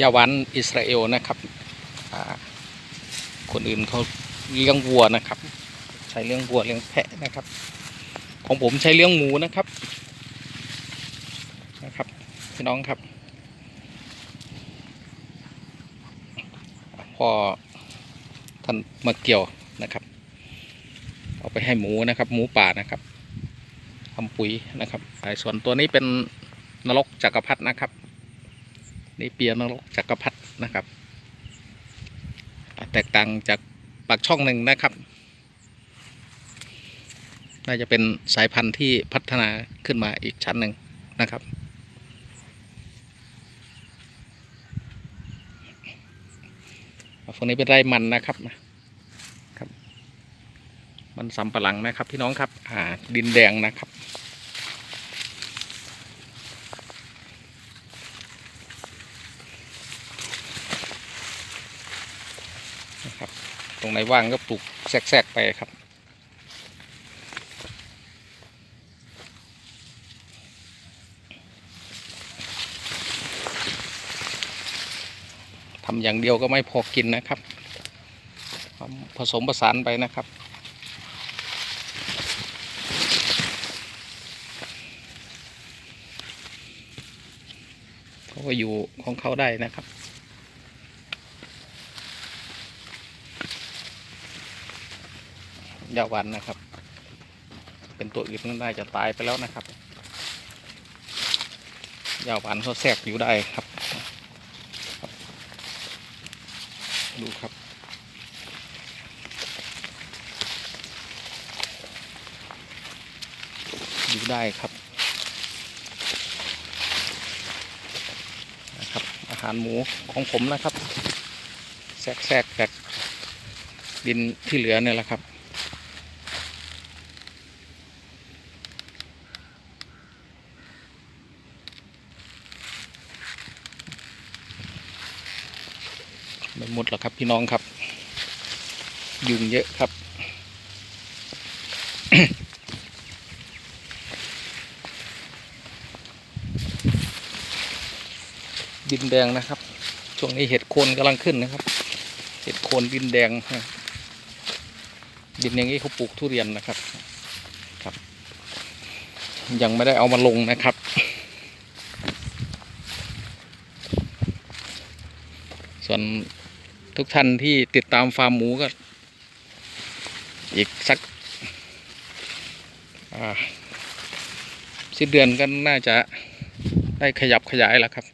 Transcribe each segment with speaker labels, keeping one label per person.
Speaker 1: ยาวันอิสราเอลนะครับคนอื่นเขาเลี้ยงวัวนะครับ ใช้เลี้ยงวัวเลี้ยงแพะนะครับ ของผมใช้เลี้ยงหมูนะครับนะครับพี่น้องครับ พอท่านมาเกี่ยวนะครับ เอาไปให้หมูนะครับ หมูป่านะครับทำปุ๋ยนะครับไอ้ส่วนตัวนี้เป็นนรกจักรพรรดินะครับ นี่เปียนรกจักรพรรดินะครับ แตกต่างจากปากช่องหนึ่งนะครับ น่าจะเป็นสายพันธุ์ที่พัฒนาขึ้นมาอีกชั้นหนึ่งนะครับฝั่งนี้เป็นไร่มันนะครับครับ มันสำปะหลังนะครับพี่น้องครับ อ่าดินแดงนะครับ ตรงไหนว่างก็ปลูกแทรกๆไปครับ ทำอย่างเดียวก็ไม่พอกินนะครับ ผสมผสานไปนะครับเขาก็อยู่ของเขาได้นะครับ ยาหวันนะครับ เป็นตัวอื่นก็น่าจะตายไปแล้วนะครับยาหวันเขาแทรกอยู่ได้ครับ ดูครับอยู่ได้ครับนะครับ อาหารหมูของผมนะครับแทรกๆจากดินที่เหลือเนี่ยแหละครับ ไม่หม ดหรอกครับพี่น้องครับ ยุงเยอะครับ ดินแดงนะครับ ช่วงนี้เห็ดโคนกำลังขึ้นนะครับ เห็ดโคนดินแดงดินอย่างนี้เขาปลูกทุเรียนนะครับครับ ยังไม่ได้เอามาลงนะครับส่วน ทุกท่านที่ติดตามฟาร์มหมูก็ อีกสักสิ้นเดือนก็น่าจะได้ขยับขยายแล้วครับ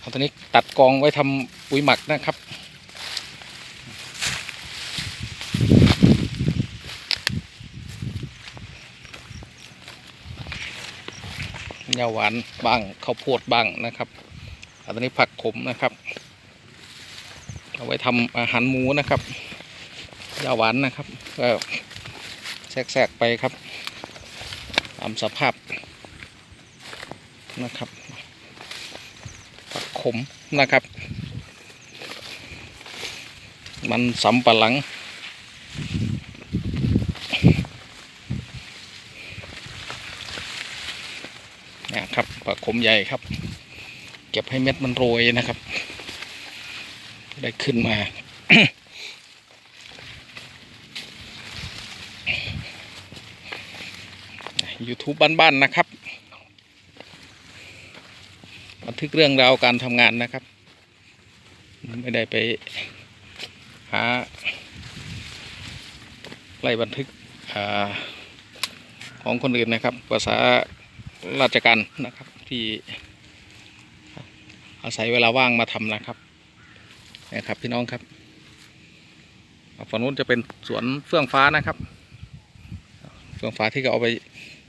Speaker 1: เอา ตัดกองไว้ทำปุ๋ยหมักนะครับยาหวานบ้างข้าวโพดบ้างนะครับอันนี้ผักขมนะครับเอาไว้ทำอาหารหมูนะครับยาหวานนะครับก็แทรกๆไปครับตามสภาพนะครับผักขม นะครับ มันสำปะหลังนี่ยครับผักขมใหญ่ครับ เก็บให้เม็ดมันโรยนะครับ ได้ขึ้นมา YouTube บ้านๆนะครับ บันทึกเรื่องราวการทำงานนะครับ ไม่ได้ไปหาไล่บันทึกอของคนอื่นนะครับ ภาษาราชการนะครับที่อาศัยเวลาว่างมาทำนะครับนะครับ พี่น้องครับฝั่งนู้นจะเป็นสวนเฟื่องฟ้านะครับ เฟื่องฟ้าที่เขาเอาไป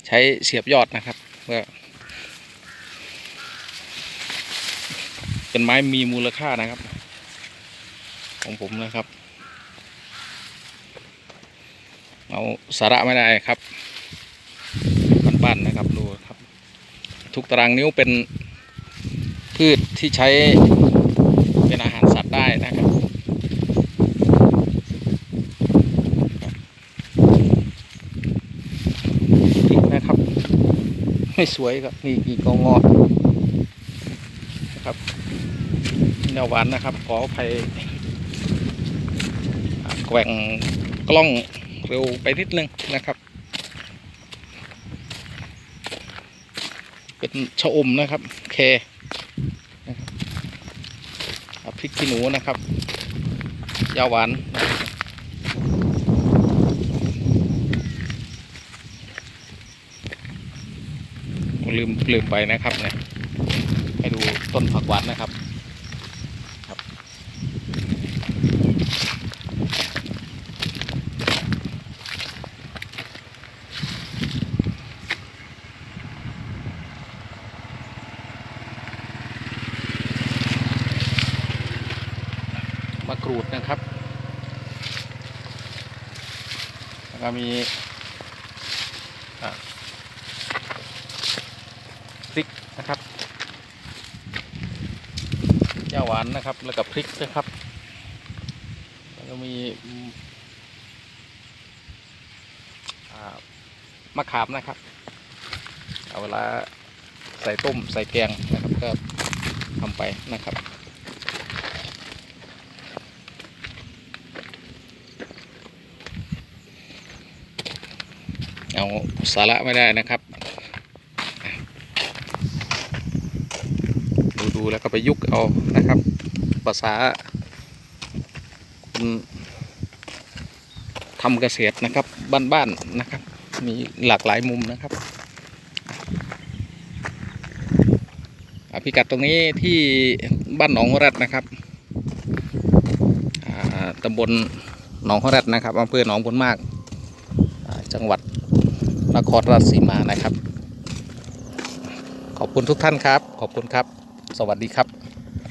Speaker 1: ใช้เสียบยอดนะครับเพื่อ เป็นไม้มีมูลค่านะครับ ของผมนะครับ เอาสาระไม่ได้ครับบ้านๆนะครับดูครับ ทุกตารางนิ้วเป็นพืชที่ใช้เป็นอาหารสัตว์ได้นะครับนะครับ ไม่สวยครับนี่กี่กองงอ ครับแนวหวานนะครับ ขออภัยแกว่งกล้องเร็วไปนิดนึงนะครับ เป็นชะอมนะครับเคนะครับพริกขี้หนูนะครับ ยาหวานลืมลืมไปนะครับเนี่ย ให้ดูต้นผักหวานนะครับครับ มะกรูดนะครับ แล้วก็มีอ่าพริกนะครับ ย่าหวานนะครับ แล้วก็พริกนะครับ แล้วก็มีมอ่ามะขามนะครับ เอาเวลาใส่ต้มใส่แกงนะครับก็ทำไปนะครับเอาสาระไม่ได้นะครับ ดูแล้วก็ไปยุกเอานะครับ ภาษาทำเกษตรนะครับบ้านๆนะครับ มีหลากหลายมุมนะครับพิกัดตรงนี้ที่บ้านหนองหรัดนะครับตำบลหนองหรัดนะครับอำเภอหนองบุญมาก จังหวัดนครราชสีมานะครับ ขอบคุณทุกท่านครับ ขอบคุณครับ สวัสดีครับ